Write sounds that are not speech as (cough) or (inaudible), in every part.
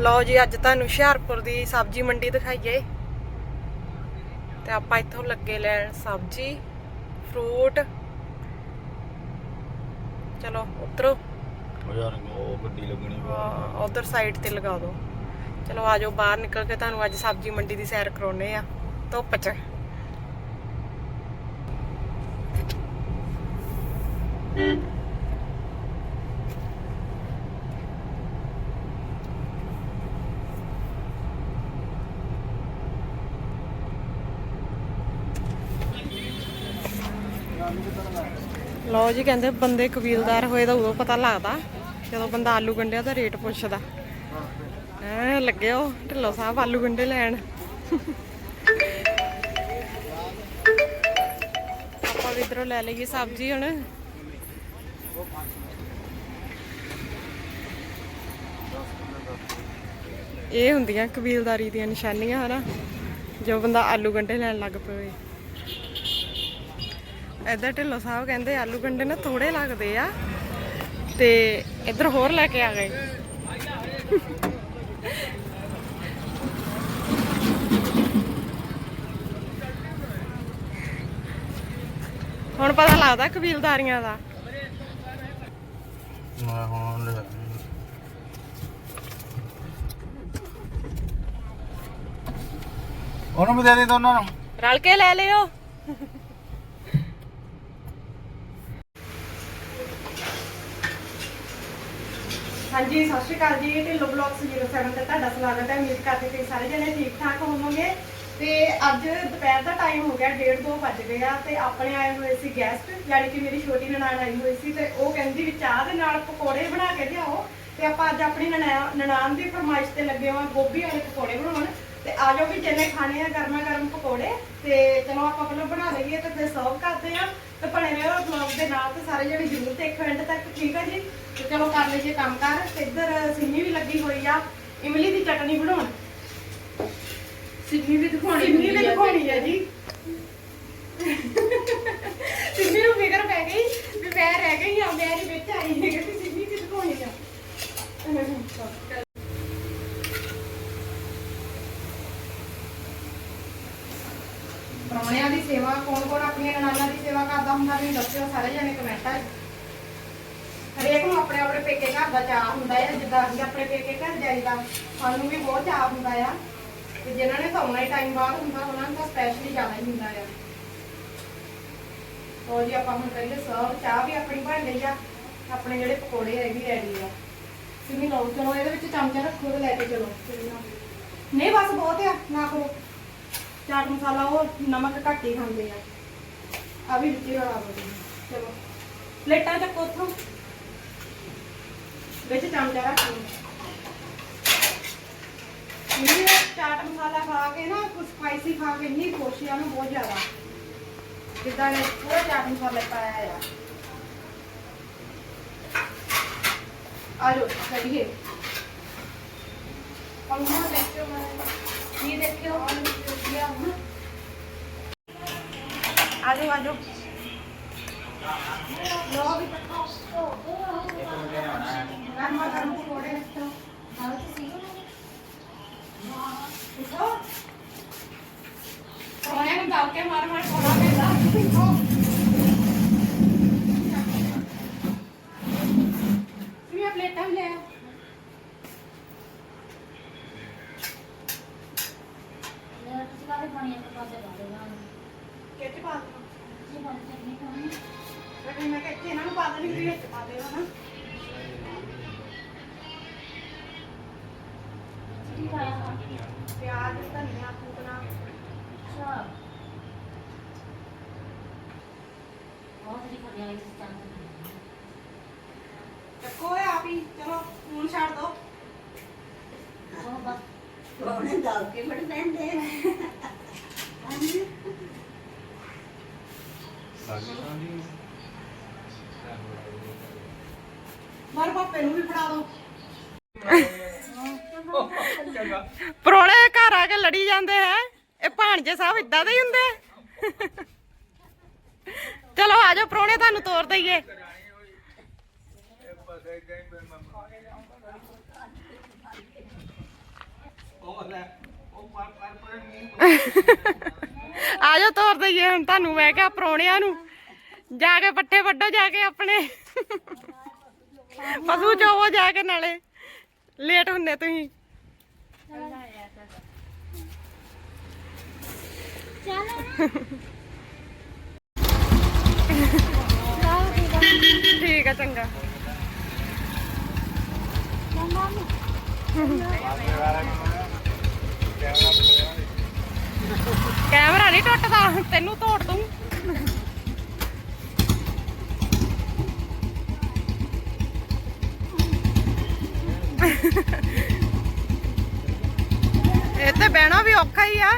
ਲਓ ਜੀ ਅੱਜ ਤੁਹਾਨੂੰ ਹੁਸ਼ਿਆਰਪੁਰ ਦੀ ਸਬਜ਼ੀ ਮੰਡੀ ਦਿਖਾਈਏ। ਤੇ ਆਪਾਂ ਇੱਥੋਂ ਲੱਗੇ ਲੈਣ ਸਬਜ਼ੀ ਫਰੂਟ। ਚਲੋ ਉਤਰੋ। ਉਹ ਯਾਰ ਉਹ ਗੱਡੀ ਲੱਗਣੀ ਉਧਰ ਸਾਈਡ ਤੇ ਲਗਾ ਦਿਓ। ਚਲੋ ਆਜੋ ਬਾਹਰ ਨਿਕਲ ਕੇ ਤੁਹਾਨੂੰ ਅੱਜ ਸਬਜ਼ੀ ਮੰਡੀ ਦੀ ਸੈਰ ਕਰਾਉਨੇ ਆ। ਧੁੱਪ 'ਚ। ਲਓ ਜੀ, ਕਹਿੰਦੇ ਬੰਦੇ ਕਬੀਲਦਾਰ ਹੋਏ ਤਾਂ ਉਦੋਂ ਪਤਾ ਲੱਗਦਾ, ਜਦੋਂ ਬੰਦਾ ਆਲੂ ਗੰਡਿਆਂ ਦਾ ਰੇਟ ਪੁੱਛਦਾ। ਐ ਲੱਗੇ ਉਹ ਢਿੱਲੋਂ ਸਾਹਿਬ ਆਲੂ ਗੰਡੇ ਲੈਣ। ਆਪਾਂ ਵੀ ਇਧਰੋਂ ਲੈ ਲਈਏ ਸਬਜ਼ੀ ਹੁਣ। ਇਹ ਹੁੰਦੀਆਂ ਕਬੀਲਦਾਰੀ ਦੀਆਂ ਨਿਸ਼ਾਨੀਆਂ, ਹਨਾ, ਜੋ ਬੰਦਾ ਆਲੂ ਗੰਡੇ ਲੈਣ ਲੱਗ ਪਵੇ। ਇੱਧਰ ਢਿੱਲੋਂ ਸਾਹਿਬ ਕਹਿੰਦੇ ਆਲੂ ਗੰਡੇ ਨਾ ਥੋੜੇ ਲੱਗਦੇ ਆ ਤੇ ਇੱਧਰ ਹੋਰ ਲੈ ਕੇ ਆ ਗਏ। ਹੁਣ ਪਤਾ ਲੱਗਦਾ ਕਬੀਲਦਾਰੀਆਂ ਦਾ। ਉਹਨੂੰ ਵੀ ਦੇ ਦੇ ਦੋਨਾਂ ਨੂੰ। ਰਲ ਕੇ ਲੈ ਲਿਓ। ਹਾਂਜੀ, ਸਤਿ ਸ਼੍ਰੀ ਅਕਾਲ ਜੀ, ਢਿੱਲੋਂ ਬਲੌਗਸ 07 ਤੇ ਤੁਹਾਡਾ ਸਵਾਗਤ ਹੈ। ਉਮੀਦ ਕਰਦੇ ਤੁਸੀਂ ਸਾਰੇ ਜਣੇ ਠੀਕ ਠਾਕ ਹੋਵੋਗੇ। ਤੇ ਅੱਜ ਦੁਪਹਿਰ ਦਾ ਟਾਈਮ ਹੋ ਗਿਆ 1:30 2 ਵੱਜ ਗਏ ਆ ਤੇ ਆਪਣੇ ਆਏ ਹੋਏ ਸੀ ਗੈਸਟ ਯਾਨੀ ਕਿ ਮੇਰੀ ਛੋਟੀ ਨਨਾਣ ਆਈ ਹੋਈ ਸੀ ਤੇ ਉਹ ਕਹਿੰਦੀ ਵੀ ਚਾਹ ਦੇ ਨਾਲ ਪਕੌੜੇ ਬਣਾ ਕੇ ਲਿਆਓ। ਤੇ ਆਪਾਂ ਅੱਜ ਆਪਣੀ ਨਨਾ- ਨਨਾਣ ਦੀ ਫਰਮਾਇਸ਼ ਤੇ ਲੱਗੇ ਹਾਂ ਗੋਭੀ ਵਾਲੇ ਪਕੌੜੇ ਬਣਾਉਣ। ਤੇ ਆ ਜਾਓ ਵੀ ਜਿਹਨੇ ਖਾਣੇ ਆ ਗਰਮਾ ਗਰਮ ਪਕੌੜੇ। ਤੇ ਚਲੋ ਆਪਾਂ ਪਹਿਲਾਂ ਬਣਾ ਲਈਏ ਤੇ ਫਿਰ ਸਰਵ ਕਰਦੇ ਆ। ਤੇ ਬਣੇ ਰਹੋ ਵਲੌਗ ਦੇ ਨਾਲ ਤੇ ਸਾਰੇ ਜਣੇ ਜ਼ਰੂਰ ਦੇਖੋ ਐਂਡ ਤੱਕ ਠੀਕ ਆ ਜੀ। ਤੇ ਚਲੋ ਕਰ ਲਈਏ ਕੰਮ ਕਰ ਤੇ ਇੱਧਰ ਸਿੰਮੀ ਵੀ ਲੱਗੀ ਹੋਈ ਆ ਇਮਲੀ ਦੀ ਚਟਨੀ ਬਣਾਉਣ। ਸਿੰਮੀ ਵੀ ਦਿਖਾਉਣੀ ਸਿੰਮੀ ਵੀ ਦਿਖਾਉਣੀ ਆ ਜੀ। ਸਿੰਮੀ ਨੂੰ ਫਿਕਰ ਪੈ ਗਈ ਵੀ ਮੈਂ ਰਹਿ ਗਈ ਆ ਮੈਂ ਨਹੀਂ ਵਿੱਚ ਆਈ ਹੈ ਕਿ ਸਿੰਮੀ ਵੀ ਦਿਖਾਉਣੀ ਆ। ਪ੍ਰਾਹੁਣਿਆਂ ਦੀ ਸੇਵਾ ਕੌਣ ਕੌਣ ਆਪਣੀਆਂ ਨਨਾਣਾਂ ਦੀ ਸੇਵਾ ਕਰਦਾ ਹੁੰਦਾ ਵੀ ਦੱਸਿਓ ਸਾਰੇ ਜਣੇ ਕਮੈਂਟਾਂ 'ਚ ਹਰੇਕ ਨੂੰ ਆਪਣੇ ਆਪਣੇ ਪੇਕੇ ਘਰ ਦਾ ਚਾਹ ਹੁੰਦਾ ਹੈ ਜਿੱਦਾਂ ਅਸੀਂ ਆਪਣੇ ਪੇਕੇ ਘਰ ਜਾਈਦਾ, ਸਾਨੂੰ ਵੀ ਬਹੁਤ ਚਾਹ ਹੁੰਦਾ ਆ। ਤੇ ਜਿਨ੍ਹਾਂ ਨੇ ਸੌਣਾ ਹੀ ਟਾਈਮ ਬਾਅਦ ਹੁੰਦਾ, ਉਹਨਾਂ ਨੂੰ ਤਾਂ ਸਪੈਸ਼ਲੀ ਜ਼ਿਆਦਾ ਹੀ ਹੁੰਦਾ ਆ। ਹੋਰ ਜੀ, ਆਪਾਂ ਹੁਣ ਕਰੀਏ ਸਰਵ ਚਾਹ ਵੀ ਆਪਣੀ ਬਣ ਲਈ ਆ। ਆਪਣੇ ਜਿਹੜੇ ਪਕੌੜੇ ਇਹ ਵੀ ਰੈਡੀ ਆ। ਸਿਮੀ ਲਓ, ਚਲੋ ਇਹਦੇ ਵਿੱਚ ਚਮਚਾ ਰੱਖੋ ਤੇ ਲੈ ਕੇ ਚਲੋ। ਨਹੀਂ, ਬਸ ਬਹੁਤ ਆ, ਨਾ ਕਰੋ ਚਾਟ ਮਸਾਲਾ ਉਹ ਨਮਕ ਘੱਟ ਹੀ ਖਾਂਦੇ ਆ। ਆ ਵੀ ਵਿੱਚ ਰਲਾ ਦੋ ਚਲੋ। ਪਲੇਟਾਂ ਚੱਕੋ ਉੱਥੋਂ। ਵਿੱਚ ਚਮਚਾ ਰੱਖ ਲਓ ਇਹ ਚਾਟ ਮਸਾਲਾ ਖਾ ਕੇ ਨਾ ਕੁਝ ਸਪਾਈਸੀ ਖਾ ਕੇ ਇੰਨੀ ਖੁਸ਼ ਆ ਨਾ ਬਹੁਤ ਜ਼ਿਆਦਾ। ਜਿੱਦਾਂ ਨੇ ਪੂਰਾ ਚਾਟ ਮਸਾਲਾ ਪਾਇਆ ਆ। ਆ ਲੋ ਕਰੀਏ ਪੰਗਾ ਦੇਖਿਓ ਮੈਂ ਕੀ ਦੇਖਿਓ? ਆਜੋ ਆਜੋ ਪਲੇਟਾਂ ਵੀ ਲੈ ਆਓ। ਚੱਕੋ ਇਹ ਆਪ ਹੀ ਚਲੋ ਹੁਣ ਛੱਡ ਦੋ। ਉਹਨੇ ਦਲ ਕੇ ਫੜ ਲੈਂਦੇ ਹਾਂਜੀ। ਮਾਰ ਪਾਪੇ ਨੂੰ ਵੀ ਫੜਾ ਦੋ। ਪਰੋਣੇ ਘਰ ਆ ਕੇ ਲੜੀ ਜਾਂਦੇ ਹੈ। ਇਹ ਭਾਣਜੇ ਸਾਹਿਬ ਇਦਾਂ ਦੇ ਹੀ ਹੁੰਦੇ। ਚਲੋ ਆ ਜਾਓ ਪਰੋਣੇ ਤੁਹਾਨੂੰ ਤੋਰ ਦਈਏ। (laughs) ਆ ਜਾਓ ਤੋਰ ਦਈਏ ਹੁਣ ਤੁਹਾਨੂੰ ਮੈਂ ਕਿਹਾ ਪਰੋਣਿਆਂ ਨੂੰ। ਜਾ ਕੇ ਪੱਠੇ ਵੱਢੋ ਜਾ ਕੇ ਆਪਣੇ। (laughs) ਪਸ਼ੂ ਚੋਵੋ ਜਾ ਕੇ ਨਾਲੇ। ਲੇਟ ਹੁੰਦੇ ਤੁਸੀਂ। ਠੀਕ ਆ ਚੰਗਾ। ਕੈਮਰਾ ਨਹੀਂ ਟੁੱਟਦਾ, ਤੈਨੂੰ ਤੋੜ ਦੂੰ। ਇਹ ਤੇ ਬਹਿਣਾ ਵੀ ਔਖਾ ਹੀ ਆ।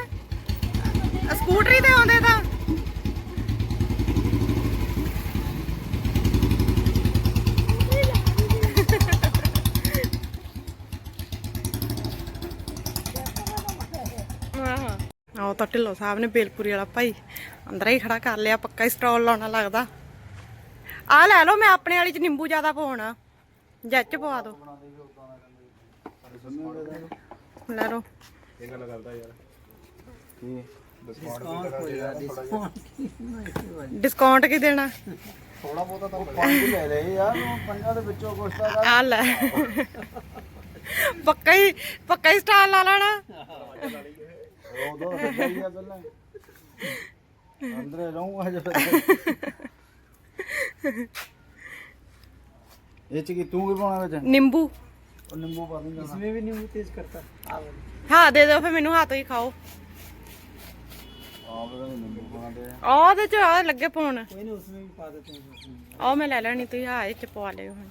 ਸਕੂਟਰੀ ਤੇ ਆਉਂਦੇ ਤਾਂ ਆਹ ਤਾਂ ਢਿੱਲੋਂ ਸਾਹਿਬ ਨੇ ਬੇਲਪੁਰੀ ਵਾਲਾ ਭਾਈ। ਅੰਦਰ ਹੀ ਖੜਾ ਕਰ ਲਿਆ, ਪੱਕਾ ਹੀ ਸਟਾਲ ਲਾਉਣਾ ਲੱਗਦਾ। ਆ ਲੈ ਲਓ, ਮੈਂ ਆਪਣੇ ਵਾਲੀ ਚ ਨਿੰਬੂ ਜ਼ਿਆਦਾ ਪਾਉਣਾ। ਜੱਚ ਪਵਾ ਦੋ। ਲੈ ਲਓ। ਇਹ ਗੱਲ ਕਰਦਾ ਯਾਰ ਕੀ ਡਿਸਕਾਊਂਟ ਕੀ ਦੇਣਾ? ਥੋੜਾ ਬਹੁਤਾ ਤਾਂ ਪੰਜ ਲੈ। ਲੈ ਯਾਰ ਪੰਜਾਂ ਦੇ ਵਿੱਚੋਂ ਕੁਛ ਤਾਂ ਆ ਲੈ ਪੱਕਾ ਹੀ ਪੱਕਾ ਹੀ ਸਟਾਲ ਲਾ ਲੈਣਾ। ਉਹ ਦੋ ਸੱਚਾਈ ਆ ਪਹਿਲਾਂ। ਅੰਦਰੇ ਰਹੂੰਗਾ ਜੇ ਇਹ ਚ ਕੀ ਤੂੰ ਕੀ ਪਾਉਣਾ ਵਿੱਚ? ਨਿੰਬੂ। ਉਹ ਨਿੰਬੂ ਪਾ ਦੂੰਗਾ ਇਸਮੇ ਵੀ ਨਿੰਬੂ ਤੇਜ਼ ਕਰਤਾ ਹਾਂ ਦੇ ਦਿਓ ਫਿਰ ਮੈਨੂੰ ਹੱਥ ਹੀ ਖਾਓ। ਆ ਬੜਾ ਨਿੰਬੂ ਪਾਉਣਾ ਦੇ ਆ ਉਹਦੇ ਚ ਆ ਲੱਗੇ ਪਾਉਣ ਕੋਈ ਨਹੀਂ ਉਸਮੇ ਵੀ ਪਾ ਦੇਤੇ हैं ਆ ਮੈਂ ਲੈ ਲੈਣੀ ਤੁਸੀਂ ਹਾਂ ਇਹ ਚ ਪਵਾ ਲਿਓ ਹੁਣ।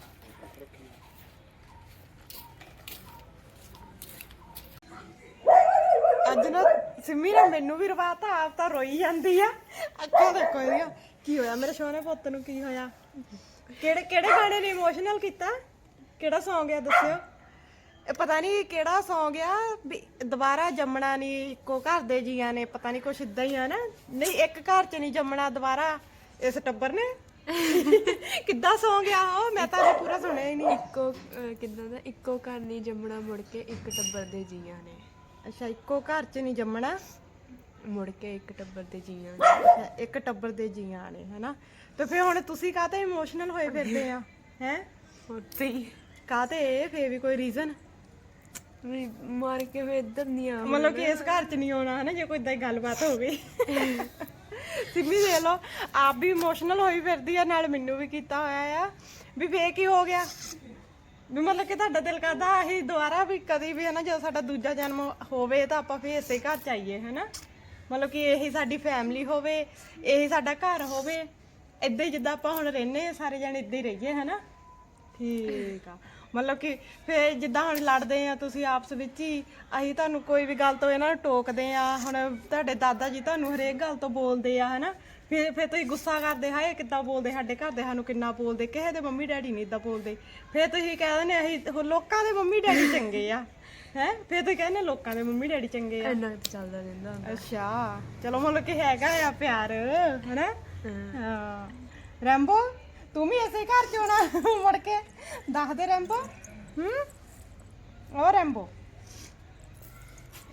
ਅੱਜ ਨਾ ਸਿੰਮੀ ਨੇ ਮੈਨੂੰ ਵੀ ਰਵਾਤਾ, ਆਪ ਤਾਂ ਰੋਈ ਜਾਂਦੀ ਆ। ਅੱਖਾਂ ਦੇਖੋ ਇਹਦੀਆਂ, ਕੀ ਹੋਇਆ ਮੇਰੇ ਸੋਹਣੇ ਪੁੱਤ ਨੂੰ, ਕੀ ਹੋਇਆ? ਕਿਹੜੇ ਕਿਹੜੇ ਗਾਣੇ ਨੇ ਇਮੋਸ਼ਨਲ ਕੀਤਾ? ਕਿਹੜਾ Song ਆ ਦੱਸਿਓ? ਇਹ ਪਤਾ ਨਹੀਂ ਕਿਹੜਾ Song ਆ, ਵੀ ਦੁਬਾਰਾ ਜੰਮਣਾ ਨਹੀਂ ਇੱਕੋ ਘਰ ਦੇ ਜੀਆਂ ਨੇ, ਪਤਾ ਨਹੀਂ ਕੁਛ ਇਦਾਂ ਹੀ ਆ ਨਾ। ਨਹੀਂ, ਇੱਕ ਘਰ ਚ ਨਹੀਂ ਜੰਮਣਾ ਦੁਬਾਰਾ, ਇਸ ਟੱਬਰ ਨੇ। ਕਿੱਦਾਂ Song ਆ ਉਹ? ਮੈਂ ਤਾਂ ਅਜੇ ਪੂਰਾ ਸੁਣਿਆ ਹੀ ਨਹੀਂ ਇੱਕੋ, ਅਹ ਕਿੱਦਾਂ ਦਾ? ਇੱਕੋ ਘਰ ਨਹੀਂ ਜੰਮਣਾ ਮੁੜ ਕੇ, ਇੱਕ ਟੱਬਰ ਦੇ ਜੀਆਂ ਨੇ। ਅੱਛਾ ਇੱਕੋ ਘਰ ਚ ਨਹੀਂ ਜੰਮਣਾ? ਮੁੜ ਕੇ ਇੱਕ ਟੱਬਰ ਦੇ ਜੀਆਂ ਨੇ। ਅੱਛਾ, ਇੱਕ ਟੱਬਰ ਦੇ ਜੀਆਂ ਨੇ ਹਨਾ? ਤੇ ਫਿਰ ਹੁਣ ਤੁਸੀਂ ਕਾਹਤੇ ਇਮੋਸ਼ਨਲ ਹੋਏ ਫਿਰਦੇ ਆ? ਹੈ? ਉੱਤੇ ਕਾਹਤੇ ਫੇਰ ਵੀ ਕੋਈ ਰੀਜ਼ਨ ਵੀ ਮਾਰ ਕੇ ਵੇ ਇੱਧਰ ਨਹੀਂ ਆ ਮਤਲਬ ਕਿ ਇਸ ਘਰ ਚ ਨਹੀਂ ਆਉਣਾ ਹਨਾ? ਜੇ ਕੋਈ ਇਦਾਂ ਗੱਲਬਾਤ ਹੋ ਗਈ। ਸਿੰਮੀ ਦੇ ਲੋ ਆਪ ਵੀ ਇਮੋਸ਼ਨਲ ਹੋਈ ਫਿਰਦੀ ਆ ਨਾਲ ਮੈਨੂੰ ਵੀ ਕੀਤਾ ਹੋਇਆ ਆ। ਵੀ ਫੇਰ ਕੀ ਹੋ ਗਿਆ? ਵੀ ਮਤਲਬ ਕਿ ਤੁਹਾਡਾ ਦਿਲ ਕਰਦਾ ਅਸੀਂ ਦੁਬਾਰਾ ਵੀ ਕਦੀ ਵੀ ਹਨਾ ਜਦੋਂ ਸਾਡਾ ਦੂਜਾ ਜਨਮ ਹੋਵੇ ਤਾਂ ਆਪਾਂ ਫੇਰ ਇਸੇ ਘਰ ਚ ਆਈਏ ਹਨਾ। ਮਤਲਬ ਕਿ ਇਹੀ ਸਾਡੀ ਫੈਮਿਲੀ ਹੋਵੇ, ਇਹੀ ਸਾਡਾ ਘਰ ਹੋਵੇ ਇਦਾਂ ਹੀ ਜਿੱਦਾਂ ਆਪਾਂ ਹੁਣ ਰਹਿੰਦੇ ਹਾਂ, ਸਾਰੇ ਜਣੇ ਇੱਦਾਂ ਹੀ ਰਹੀਏ ਹਨਾ। ਠੀਕ ਆ। ਮਤਲਬ ਕਿ ਫੇਰ ਜਿੱਦਾਂ ਹੁਣ ਲੜਦੇ ਆ ਤੁਸੀਂ ਆਪਸ ਵਿੱਚ ਹੀ ਅਸੀਂ ਤੁਹਾਨੂੰ ਕੋਈ ਵੀ ਗੱਲ ਤੋਂ ਇਹਨਾਂ ਨੂੰ ਟੋਕਦੇ ਆ ਹੁਣ ਤੁਹਾਡੇ ਦਾਦਾ ਜੀ ਤੁਹਾਨੂੰ ਹਰੇਕ ਗੱਲ ਤੋਂ ਬੋਲਦੇ ਆ ਹਨਾ? ਫਿਰ ਫਿਰ ਤੁਸੀਂ ਗੁੱਸਾ ਕਰਦੇ ਹਾਏ ਕਿੱਦਾਂ ਬੋਲਦੇ ਸਾਡੇ ਘਰ ਦੇ ਸਾਨੂੰ ਕਿੰਨਾ ਬੋਲਦੇ ਕਿਸੇ ਦੇ ਮੰਮੀ ਡੈਡੀ ਨਹੀਂ ਇਦਾਂ ਬੋਲਦੇ। ਫਿਰ ਤੁਸੀਂ ਕਹਿ ਦਿੰਦੇ ਅਸੀਂ ਉਹ ਲੋਕਾਂ ਦੇ ਮੰਮੀ ਡੈਡੀ ਚੰਗੇ ਆ ਹੈ? ਫਿਰ ਤੁਸੀਂ ਕਹਿੰਦੇ ਲੋਕਾਂ ਦੇ ਮੰਮੀ ਡੈਡੀ ਚੰਗੇ ਆ। ਇੰਨਾ ਕੁ ਚੱਲਦਾ ਰਹਿੰਦਾ ਅੱਛਾ ਚਲੋ ਮਤਲਬ ਕਿ ਹੈਗਾ ਆ ਪਿਆਰ ਹਨਾ? ਹਾਂ। ਰੈਂਬੋ? ਤੂੰ ਵੀ ਐਸੇ ਘਰ ਚ ਹੋਣਾ ਮੁੜ ਕੇ। ਦੱਸ ਦੇ ਰੈਂਬੋ। ਹੂੰ? ਉਹ ਰੈਂਬੋ।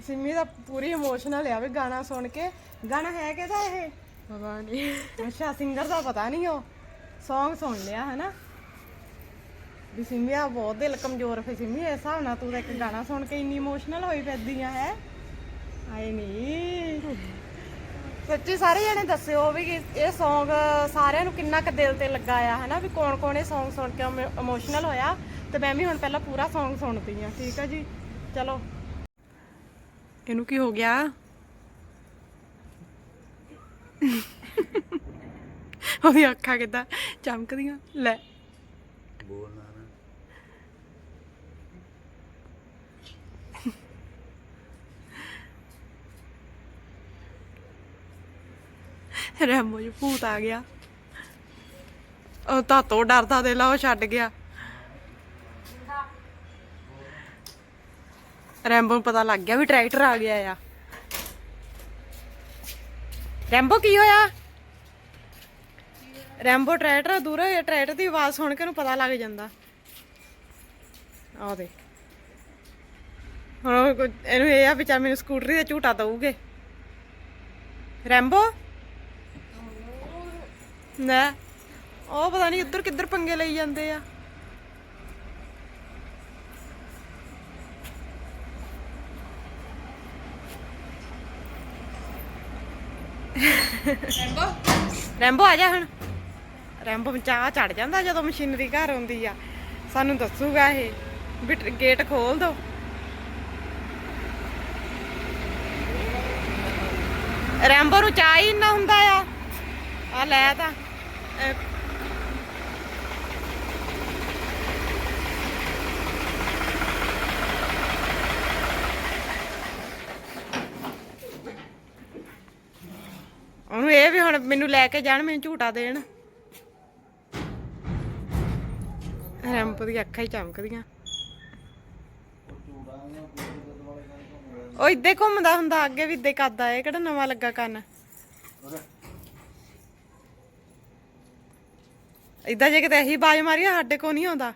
ਸਿੰਮੀ ਦਾ ਪੂਰੀ ਇਮੋਸ਼ਨਲ ਆ ਵੀ ਗਾਣਾ ਸੁਣ ਕੇ। ਗਾਣਾ ਹੈ ਕਿਹਦਾ ਇਹ? ਪਤਾ ਨਹੀਂ ਅੱਛਾ ਸਿੰਗਰ ਦਾ ਪਤਾ ਨਹੀਂ ਉਹ। Song ਸੁਣ ਲਿਆ ਹੈ ਨਾ ਵੀ ਸਿੰਮੀ ਆ ਬਹੁਤ ਦਿਲ ਕਮਜ਼ੋਰ ਫੇ ਸਿੰਮੀ ਇਸ ਹਿਸਾਬ ਨਾਲ ਤੂੰ ਤਾਂ ਇੱਕ ਗਾਣਾ ਸੁਣ ਕੇ ਇੰਨੀ ਇਮੋਸ਼ਨਲ ਹੋਈ ਆ ਹੈ? ਆਏ ਨਹੀਂ ਸੱਚੀ ਸਾਰੇ ਜਣੇ ਦੱਸਿਓ ਵੀ ਕਿ ਇਹ Song ਸਾਰਿਆਂ ਨੂੰ ਕਿੰਨਾ ਕੁ ਦਿਲ ਤੇ ਲੱਗਾ ਆ, ਹਨਾ? ਵੀ ਕੌਣ ਕੌਣ ਇਹ Song ਸੁਣ ਕੇ ਇਮੋਸ਼ਨਲ ਹੋਇਆ? ਤੇ ਮੈਂ ਵੀ ਹੁਣ ਪਹਿਲਾਂ ਪੂਰਾ Song ਸੁਣਦੀ ਆ, ਠੀਕ ਆ ਜੀ? ਚਲੋ। ਇਹਨੂੰ ਕੀ ਹੋ ਗਿਆ? (laughs) ਉਹਦੀ ਅੱਖਾਂ ਕਿੱਦਾਂ? ਚਮਕਦੀਆਂ? ਲੈ। ਬੋਲਣਾ। ਰੈਮੋ ਜੀ ਭੂਤ ਆ ਗਿਆ। ਉਹ ਤਾਂ ਤੋਂ ਡਰਦਾ ਦੇ ਲਾ, ਉਹ ਛੱਡ ਗਿਆ। ਰੈਂਬੋ ਨੂੰ ਪਤਾ ਲੱਗ ਗਿਆ ਵੀ ਟਰੈਕਟਰ ਆ ਗਿਆ ਆ। ਰੈਂਬੋ, ਕੀ ਹੋਇਆ? ਰੈਂਬੋ ਟਰੈਕਟਰ ਦੂਰ ਹੋਇਆ, ਟਰੈਕਟਰ ਦੀ ਆਵਾਜ਼ ਸੁਣ ਕੇ ਉਹਨੂੰ ਪਤਾ ਲੱਗ ਜਾਂਦਾ। ਆਹ ਦੇ ਹੁਣ ਇਹਨੂੰ ਇਹ ਆ ਵਿਚਾਰ ਮੈਨੂੰ ਸਕੂਟਰੀ ਦਾ ਝੂਟਾ ਦਊਗੇ। ਰੈਂਬੋ? ਨਾ ਉਹ ਪਤਾ ਨਹੀਂ ਉੱਧਰ ਕਿੱਧਰ ਪੰਗੇ ਲਈ ਜਾਂਦੇ ਆ। ਰੈਂਬੋ। ਰੈਂਬੋ ਆ ਜਾ ਹੁਣ। ਰੈਂਬੋ ਚਾਹ ਚੜ ਜਾਂਦਾ ਜਦੋਂ ਮਸ਼ੀਨਰੀ ਘਰ ਆਉਂਦੀ ਆ। ਸਾਨੂੰ ਦੱਸੂਗਾ ਇਹ। ਵੀ ਗੇਟ ਖੋਲ ਦੋ। ਰੈਂਬੋ ਨੂੰ ਚਾਹ ਹੀ ਨਾ ਹੁੰਦਾ ਆ। ਆ ਲੈ ਤਾਂ। ਉਹਨੂੰ ਇਹ ਵੀ ਹੁਣ ਮੈਨੂੰ ਲੈ ਕੇ ਜਾਣ, ਮੈਨੂੰ ਝੂਟਾ ਦੇਣ। ਰੈਂਪੋ ਦੀਆਂ ਅੱਖਾਂ ਹੀ ਚਮਕਦੀਆਂ। ਉਹ ਇੱਦੇ ਘੁੰਮਦਾ ਹੁੰਦਾ, ਅੱਗੇ ਵੀ ਇੱਦੇ ਕਰਦਾ, ਇਹ ਕਿਹੜਾ ਨਵਾਂ ਲੱਗਾ ਕੰਨ? ਇਦਾਂ ਜੇ ਕਿਤੇ ਇਹੀ ਬਾਜ ਮਾਰੀ ਸਾਡੇ ਕੋ ਨਹੀਂ ਆਉਂਦਾ।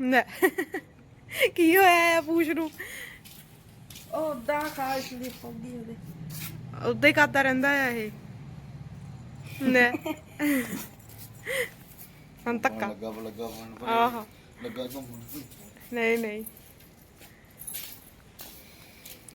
ਲੈ। ਕੀ ਹੋਇਆ ਹੈ ਪੂਛ ਨੂੰ? ਉਹ ਉਦਾਂ ਖਾਸ ਦੀ ਪੌੜੀ ਉਹਦੇ। ਉਦਾਂ ਹੀ ਕਰਦਾ ਰਹਿੰਦਾ ਆ ਇਹ। ਲੈ। ਹੁਣ ਧੱਕਾ। ਲੱਗਾ ਲੱਗਾ ਫੋਨ ਆਹੋ। ਲੱਗਾ ਘੁੰਮਣ। ਨਹੀਂ ਨਹੀਂ।